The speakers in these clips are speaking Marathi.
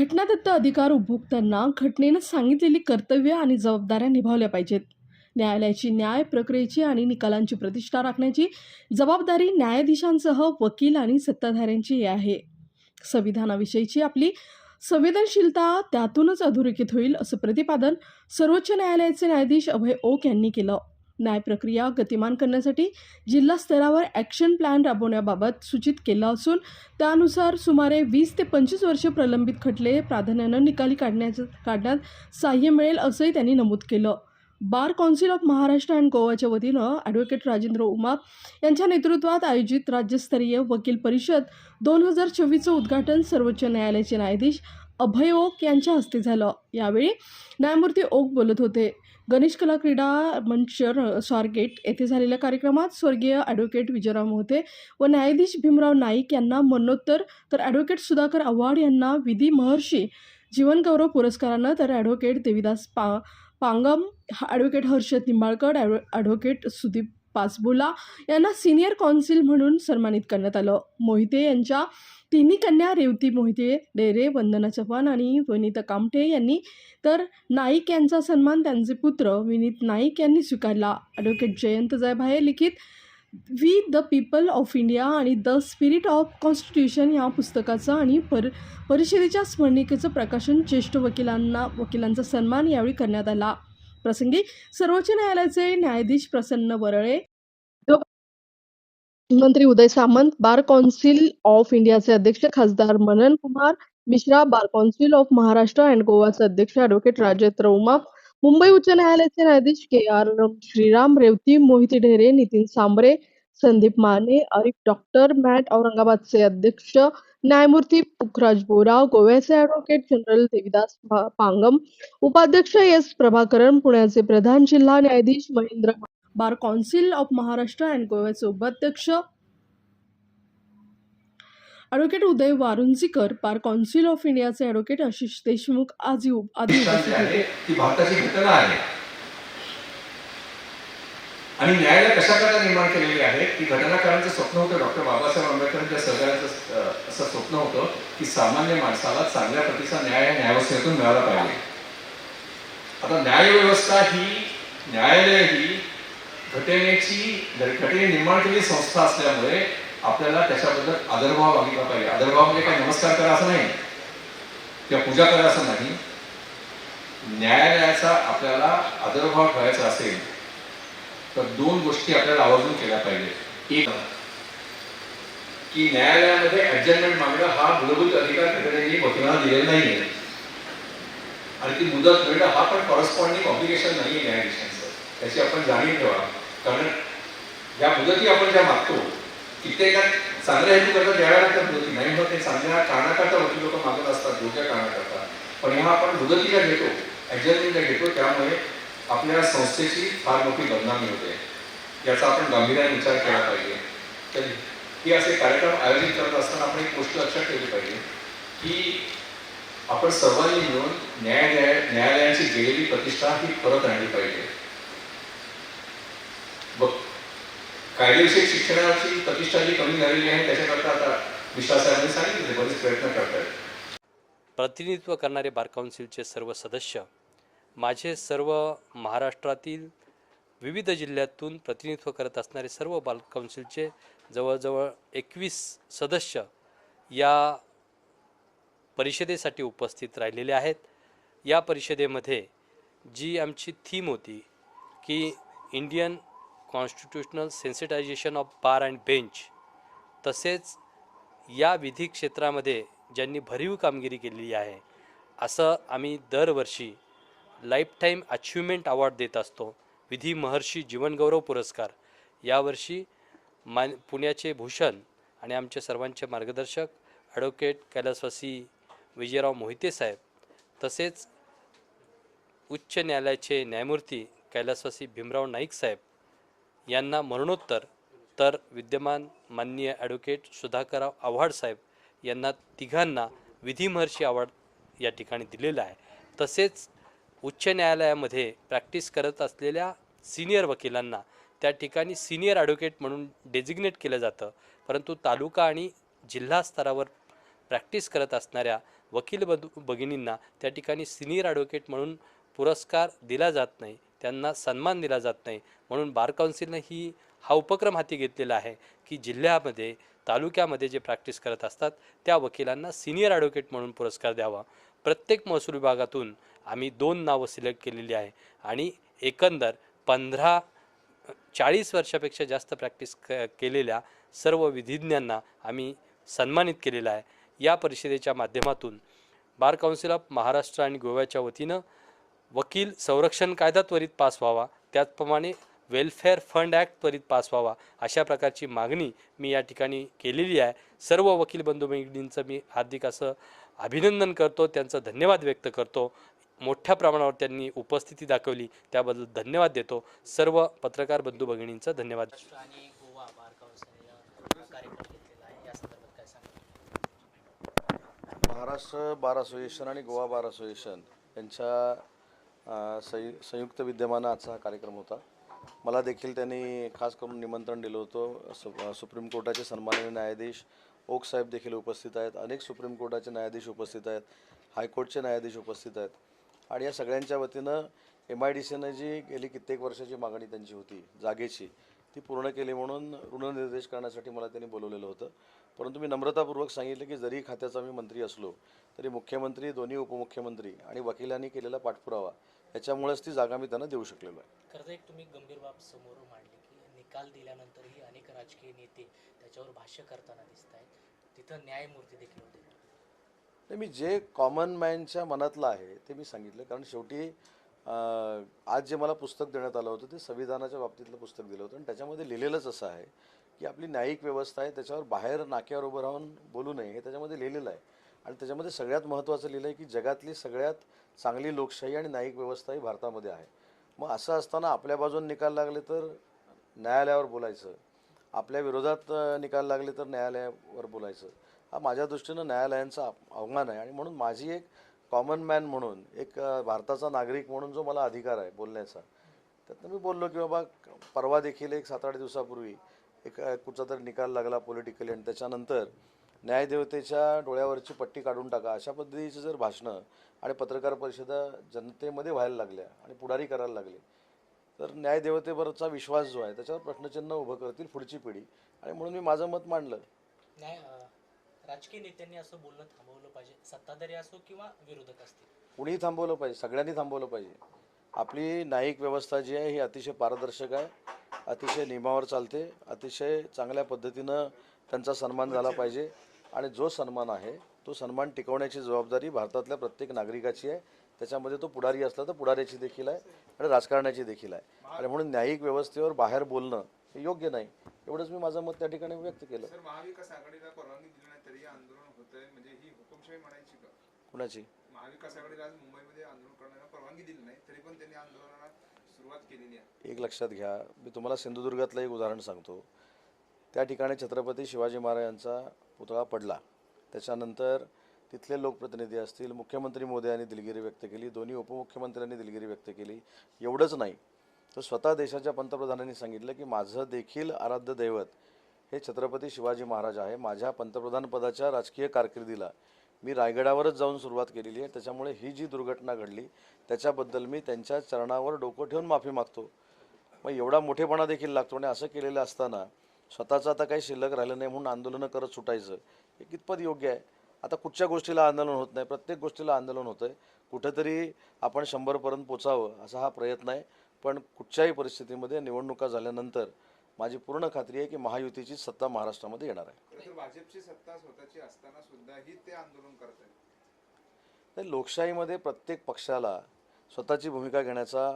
घटनादत्त अधिकार उपभोक्त्यांना घटनेनं सांगितलेली कर्तव्य आणि जबाबदाऱ्या निभावल्या पाहिजेत. न्यायालयाची न्याय प्रक्रियेची आणि निकालांची प्रतिष्ठा राखण्याची जबाबदारी न्यायाधीशांसह वकील आणि सत्ताधाऱ्यांची आहे. संविधानाविषयीची आपली संवेदनशीलता त्यातूनच अधोरेखित होईल असं प्रतिपादन सर्वोच्च न्यायालयाचे न्यायाधीश अभय ओक यांनी केलं. न्याय प्रक्रिया गतिमान करण्यासाठी जिल्हा स्तरावर ॲक्शन प्लॅन राबवण्याबाबत सूचित केलं असून त्यानुसार सुमारे वीस ते पंचवीस वर्ष प्रलंबित खटले प्राधान्यानं निकाली काढण्याचं काढण्यात सहाय्य मिळेल असंही त्यांनी नमूद केलं. Bar council of Maharashtra and गोवाच्या वतीनं ॲडव्होकेट राजेंद्र उमाप यांच्या नेतृत्वात आयोजित राज्यस्तरीय वकील परिषद दोन हजार चोवीसचं उद्घाटन सर्वोच्च न्यायालयाचे न्यायाधीश अभय ओक यांच्या हस्ते झालं. यावेळी न्यायमूर्ती ओक बोलत होते. गणेश कला क्रीडा मंच स्वारगेट येथे झालेल्या कार्यक्रमात स्वर्गीय ॲडव्होकेट विजयराव मोहते व न्यायाधीश भीमराव नाईक यांना मरणोत्तर तर ॲडव्होकेट सुधाकर आव्हाड यांना विधी महर्षी जीवनगौरव पुरस्कारानं तर ॲडव्होकेट देविदास पा पांगम ॲडव्होकेट हर्षद निंबाळकर ॲडव्होकेट सुदीप पासबुला यांना सिनियर कौन्सिल म्हणून सन्मानित करण्यात आलं. मोहिते यांच्या तिन्ही कन्या रेवती मोहिते डेरे वंदना चव्हाण आणि विनीता कामठे यांनी. तर नाईक यांचा सन्मान त्यांचे पुत्र विनीत नाईक यांनी स्वीकारला. ॲडव्होकेट जयंत जयभाये लिखित we the people of India आणि द स्पिरिट ऑफ कॉन्स्टिट्यूशन या पुस्तकाचं आणि पर परिषदेच्या स्मरणिकेचं प्रकाशन ज्येष्ठ वकिलांना वकिलांचा सन्मान यावेळी करण्यात आला. प्रसंगी सर्वोच्च न्यायालयाचे न्यायाधीश प्रसन्न वरळे मंत्री Uday Samant bar council of इंडियाचे अध्यक्ष खासदार Manan Kumar Mishra bar council of Maharashtra and गोवाचे अध्यक्ष ॲडव्होकेट राजेंद्र उमा मुंबई उच्च न्यायालयाचे न्यायाधीश K R Shriram Revati Mohite Dhere Nitin Sambre Sandeep Mane Arif doctor MAT औरंगाबादचे अध्यक्ष न्यायमूर्ती पुखराज बोराव गोव्याचे ॲडव्होकेट जनरल देविदास पा- पांगम उपाध्यक्ष एस. प्रभाकरन पुण्याचे प्रधान जिल्हा न्यायाधीश Mahendra bar council of Maharashtra and गोव्याचे उपाध्यक्ष advocate Uday Warunjikar bar council of इंडियाचे ॲडव्होकेट आशिष देशमुख आदी आदी उपस्थित आहे. होते ती भारताची घटना आहे. आणि न्यायालय कशा प्रकारे निर्माण केलेली आहे? की घटनाकारांचं स्वप्न होतं डॉक्टर बाबासाहेब आंबेडकरांच्या सगळ्यांचं असं स्वप्न होतं की सामान्य माणसाला चांगल्या प्रतीचा न्याय न्यायव्यवस्थेतून मिळाला पाहिजे. आता न्यायव्यवस्था ही न्यायालय ही घटनेची घटने निर्माण केलेली संस्था असल्यामुळे आपल्याला त्याच्याबद्दल आदरभाव मागितला पाहिजे. आदरभाव म्हणजे काय? नमस्कार करा असं नाही. किंवा पूजा करा असं नाही. न्यायालयाचा आपल्याला आदरभाव ठेवायचा असेल तर दोन गोष्टी आपल्याला आवर्जून केल्या पाहिजे एक की न्यायालयामध्ये ऍडजस्टमेंट मागणं हा मूलभूत अधिकार घटनेने वकिलांना दिलेला नाहीये. आणि ती मुदत मिळणं हा पण कॉरस्पॉन्डिंग ऑब्लिगेशन नाहीये न्यायाधीशांचं. त्याची आपण जाणीव ठेवा. कारण या मुदती आपण ज्या मागतो कित्येका चांगल्या हेतू करता द्याव्या लागतात मुदती. नाही मग ते चांगल्या कारणाकरता वकील लोक मागत असतात योग्य कारणाकरता. पण ह्या आपण मुदती ज्या घेतो ऍडजस्टमेंट ज्या घेतो त्यामुळे आपल्या संस्थेची फार मोठी बदनामी होते. याचा आपण गांभीर्याने विचार केला पाहिजे. तर हे असे कार्यक्रम आयोजित करत असताना आपण एक गोष्ट लक्षात ठेवली पाहिजे. की आपण सर्वांनी मिळून न्यायालया न्यायालयाची गेलेली प्रतिष्ठा ही परत आणली पाहिजे. बघ कायदेविषयक शिक्षणाची प्रतिष्ठा जी कमी झालेली आहे त्याच्याकरता आता विश्वासाने सांगितले बरेच प्रयत्न करतात प्रतिनिधित्व करणारे बार काउन्सिलचे सर्व सदस्य माझे सर्व महाराष्ट्रातील विविध जिल्ह्यातून प्रतिनिधित्व करत असणारे सर्व बाल काउन्सिलचे जवळजवळ एकवीस सदस्य या परिषदेसाठी उपस्थित राहिलेले आहेत. या परिषदेमध्ये जी आमची थीम होती की Indian constitutional sensitisation of bar and bench तसेच या विधी क्षेत्रामध्ये ज्यांनी भरीव कामगिरी केलेली आहे असं आम्ही दरवर्षी लाईफटाईम अचिव्हमेंट अवॉर्ड देत असतो. विधी महर्षी जीवनगौरव पुरस्कार. यावर्षी मान पुण्याचे भूषण आणि आमचे सर्वांचे मार्गदर्शक ॲडव्होकेट कैलासवासी विजयराव मोहिते साहेब तसेच उच्च न्यायालयाचे न्यायमूर्ती कैलासवासी भीमराव नाईक साहेब यांना मरणोत्तर तर विद्यमान माननीय ॲडव्होकेट सुधाकरराव आव्हाड साहेब यांना तिघांना विधी महर्षी अवॉर्ड या ठिकाणी दिलेला आहे. तसेच उच्च न्यायालयामध्ये प्रॅक्टिस करत असलेल्या सिनियर वकिलांना त्या ठिकाणी सिनियर ॲडव्होकेट म्हणून डेजिग्नेट केलं जातं. परंतु तालुका आणि जिल्हा स्तरावर प्रॅक्टिस करत असणाऱ्या वकील बंधू भगिनींना त्या ठिकाणी सिनियर ॲडव्होकेट म्हणून पुरस्कार दिला जात नाही. त्यांना सन्मान दिला जात नाही. म्हणून बार काउन्सिलनं ही हा उपक्रम हाती घेतलेला आहे की जिल्ह्यामध्ये तालुक्यामध्ये जे प्रॅक्टिस करत असतात त्या वकिलांना सिनियर ॲडव्होकेट म्हणून पुरस्कार द्यावा. प्रत्येक महसूल विभागातून आम्ही दोन नावं सिलेक्ट केलेली आहे. आणि एकंदर पंधरा चाळीस वर्षापेक्षा जास्त प्रॅक्टिस क केलेल्या सर्व विधिज्ञांना आम्ही सन्मानित केलेलं आहे. या परिषदेच्या माध्यमातून बार काउन्सिल ऑफ महाराष्ट्र आणि गोव्याच्या वतीनं वकील संरक्षण कायदा त्वरित पास व्हावा त्याचप्रमाणे वेलफेअर फंड ॲक्ट त्वरित पास व्हावा अशा प्रकारची मागणी मी या ठिकाणी केलेली आहे. सर्व वकील बंधू भगिनींचं मी हार्दिक असं अभिनंदन करतो त्यांचं धन्यवाद व्यक्त करतो. मोठ्या प्रमाणावर त्यांनी उपस्थिती दाखवली त्याबद्दल धन्यवाद देतो. सर्व पत्रकार बंधू भगिनींचं धन्यवाद. महाराष्ट्र बार असोसिएशन आणि गोवा बार असोसिएशन यांच्या संयु संयुक्त विद्यमानं आजचा हा कार्यक्रम होता. मला देखील त्यांनी खास करून निमंत्रण दिलं होतं. सु सुप्रीम कोर्टाचे सन्माननीय न्यायाधीश ओक साहेब देखील उपस्थित आहेत. अनेक सुप्रीम कोर्टाचे न्यायाधीश उपस्थित आहेत. हायकोर्टचे न्यायाधीश उपस्थित आहेत. आणि या सगळ्यांच्या वतीनं एम आय डी सीनं जी गेली कित्येक वर्षाची मागणी त्यांची होती जागेची ती पूर्ण केली म्हणून ऋणनिर्देश करण्यासाठी मला त्यांनी बोलवलेलं होतं. परंतु मी नम्रतापूर्वक सांगितलं की जरी खात्याचा मी मंत्री असलो तरी मुख्यमंत्री दोन्ही उपमुख्यमंत्री आणि वकिलांनी केलेला पाठपुरावा याच्यामुळेच ती जागा मी त्यांना देऊ शकलेलो आहे. खरं एक तुम्ही गंभीर बाब समोर मांडली. निकाल दिल्यानंतरही अनेक राजकीय नेते त्याच्यावर भाष्य करताना दिसत आहेत. तिथं न्यायमूर्ती देखील होते. मी जे कॉमन मॅनच्या मनातलं आहे ते मी सांगितलं. कारण शेवटी आज जे मला पुस्तक देण्यात आलं होतं ते संविधानाच्या बाबतीतलं पुस्तक दिलं होतं. आणि त्याच्यामध्ये लिहिलेलंच असं आहे की आपली न्यायिक व्यवस्था आहे त्याच्यावर बाहेर नाक्यावर उभं राहून बोलू नये हे त्याच्यामध्ये लिहिलेलं आहे. आणि त्याच्यामध्ये सगळ्यात महत्त्वाचं लिहिलं आहे की जगातली सगळ्यात चांगली लोकशाही आणि न्यायिक व्यवस्था ही भारतामध्ये आहे. मग असं असताना आपल्या बाजून निकाल लागले तर न्यायालयावर बोलायचं. आपल्या विरोधात निकाल लागले तर न्यायालयावर बोलायचं. हा माझ्या दृष्टीनं न्यायालयांचा आव्हान अवमान आहे आणि म्हणून माझी एक कॉमन मॅन म्हणून एक भारताचा नागरिक म्हणून जो मला अधिकार आहे बोलण्याचा त्यातनं मी बोललो की बाबा परवा देखील एक सात आठ दिवसापूर्वी एक कुठचा तरी निकाल लागला पॉलिटिकली आणि त्याच्यानंतर न्यायदेवतेच्या डोळ्यावरची पट्टी काढून टाका अशा पद्धतीची जर भाषणं आणि पत्रकार परिषदा जनतेमध्ये व्हायला लागल्या आणि पुढारी करायला लागले तर न्यायदेवतेवरचा विश्वास जो आहे त्याच्यावर प्रश्नचिन्ह उभं करतील पुढची पिढी. आणि म्हणून मी माझं मत मांडलं. न्याय अं, राजकीय नेत्यांनी असं बोलणं थांबवलं पाहिजे. सत्ताधारी असो किंवा विरोधक असतील. कुणीही थांबवलं पाहिजे सगळ्यांनी थांबवलं पाहिजे. आपली न्यायिक व्यवस्था जी आहे ही अतिशय पारदर्शक आहे अतिशय नियमावर चालते अतिशय चांगल्या पद्धतीनं त्यांचा सन्मान झाला पाहिजे. आणि जो सन्मान आहे तो सन्मान टिकवण्याची जबाबदारी भारतातल्या प्रत्येक नागरिकाची आहे. त्याच्यामध्ये तो पुढारी असला तर पुढाऱ्याची देखील आहे आणि राजकारणाची देखील आहे. आणि म्हणून न्यायिक व्यवस्थेवर बाहेर बोलणं हे योग्य नाही. एवढंच मी माझं मत त्या ठिकाणी व्यक्त केलं. म्हणजे कुणाची? एक लक्षात घ्या. मी तुम्हाला सिंधुदुर्गातलं एक उदाहरण सांगतो. त्या ठिकाणी छत्रपती शिवाजी महाराजांचा पुतळा पडला. त्याच्यानंतर तिथले लोकप्रतिनिधी असतील मुख्यमंत्री मोदयांनी दिलगिरी व्यक्त केली दोन्ही उपमुख्यमंत्र्यांनी दिलगिरी व्यक्त केली. एवढंच नाही. तर स्वतः देशाच्या पंतप्रधानांनी सांगितलं की माझं देखील आराध्य दैवत हे छत्रपती शिवाजी महाराज आहे. माझ्या पंतप्रधानपदाच्या राजकीय कारकिर्दीला मी रायगडावरच जाऊन सुरुवात केलेली आहे. त्याच्यामुळे ही जी दुर्घटना घडली त्याच्याबद्दल मी त्यांच्या चरणावर डोकं ठेवून माफी मागतो. मग एवढा मोठेपणा देखील लागतो आणि असं केलेलं असताना स्वतःचं आता काही शिल्लक राहिलं नाही म्हणून आंदोलनं करत सुटायचं. हे कितपत योग्य आहे? आता कुठच्या गोष्टीला आंदोलन होत नाही? प्रत्येक गोष्टीला आंदोलन होतं आहे कुठंतरी आपण शंभरपर्यंत पोचावं असा हा प्रयत्न आहे. पण कुठच्याही परिस्थितीमध्ये निवडणुका झाल्यानंतर माझी पूर्ण खात्री आहे की महायुतीची सत्ता महाराष्ट्रामध्ये येणार आहे. भाजपची सत्ता स्वतःची असताना सुद्धाही ते आंदोलन करत तर लोकशाहीमध्ये प्रत्येक पक्षाला स्वतःची भूमिका घेण्याचा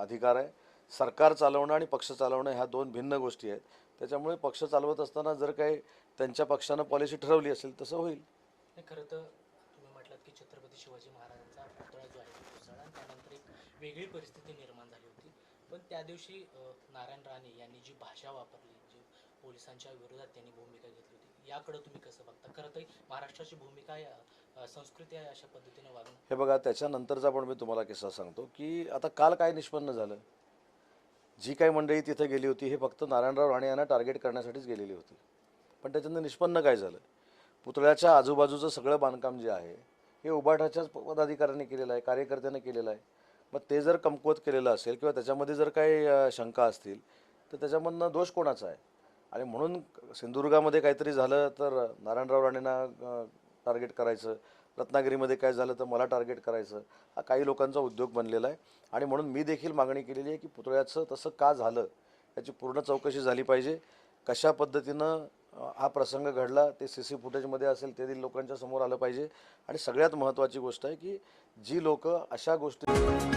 अधिकार आहे. सरकार चालवणं आणि पक्ष चालवणं ह्या दोन भिन्न गोष्टी आहेत. त्याच्यामुळे पक्ष चालवत असताना जर काही त्यांच्या पक्षानं पॉलिसी ठरवली असेल तसं होईल. खरं तर तुम्ही म्हटलात की छत्रपती शिवाजी महाराजांचा पुतळा जो आहे कोसळला त्यानंतर एक वेगळी परिस्थिती निर्माण झाली होती. पण त्या दिवशी नारायण राणे यांनी जी भाषा वापरली जी पोलिसांच्या विरोधात त्यांनी भूमिका घेतली होती याकडे तुम्ही कसं बघता? खरं तर महाराष्ट्राची भूमिका संस्कृती आहे अशा पद्धतीने वागणं. हे बघा त्याच्यानंतरचा पण मी तुम्हाला किस्सा सांगतो की आता काल काय निष्पन्न झालं? जी काही मंडळी तिथे गेली होती हे फक्त नारायणराव राणे यांना टार्गेट करण्यासाठीच गेलेली होती. पण त्याच्यानं निष्पन्न काय झालं? पुतळ्याच्या आजूबाजूचं सगळं बांधकाम जे आहे हे उबाठाच्याच पदाधिकाऱ्यांनी केलेलं आहे कार्यकर्त्यांनी केलेलं आहे. मग ते जर कमकुवत केलेलं असेल किंवा त्याच्यामध्ये जर काही शंका असतील तर त्याच्यामधनं दोष कोणाचा आहे? आणि म्हणून सिंधुदुर्गामध्ये काहीतरी झालं तर नारायणराव राणेंना टार्गेट करायचं रत्नागिरीमध्ये काय झालं तर मला टार्गेट करायचं. हा काही लोकांचा उद्योग बनलेला आहे. आणि म्हणून मी देखील मागणी केलेली आहे की पुतळ्याचं तसं का झालं याची पूर्ण चौकशी झाली पाहिजे. कशा पद्धतीनं हा प्रसंग घडला ते सी सी फुटेजमध्ये असेल ते लोकांच्या समोर आलं पाहिजे. आणि सगळ्यात महत्त्वाची गोष्ट आहे की जी लोकं अशा गोष्टी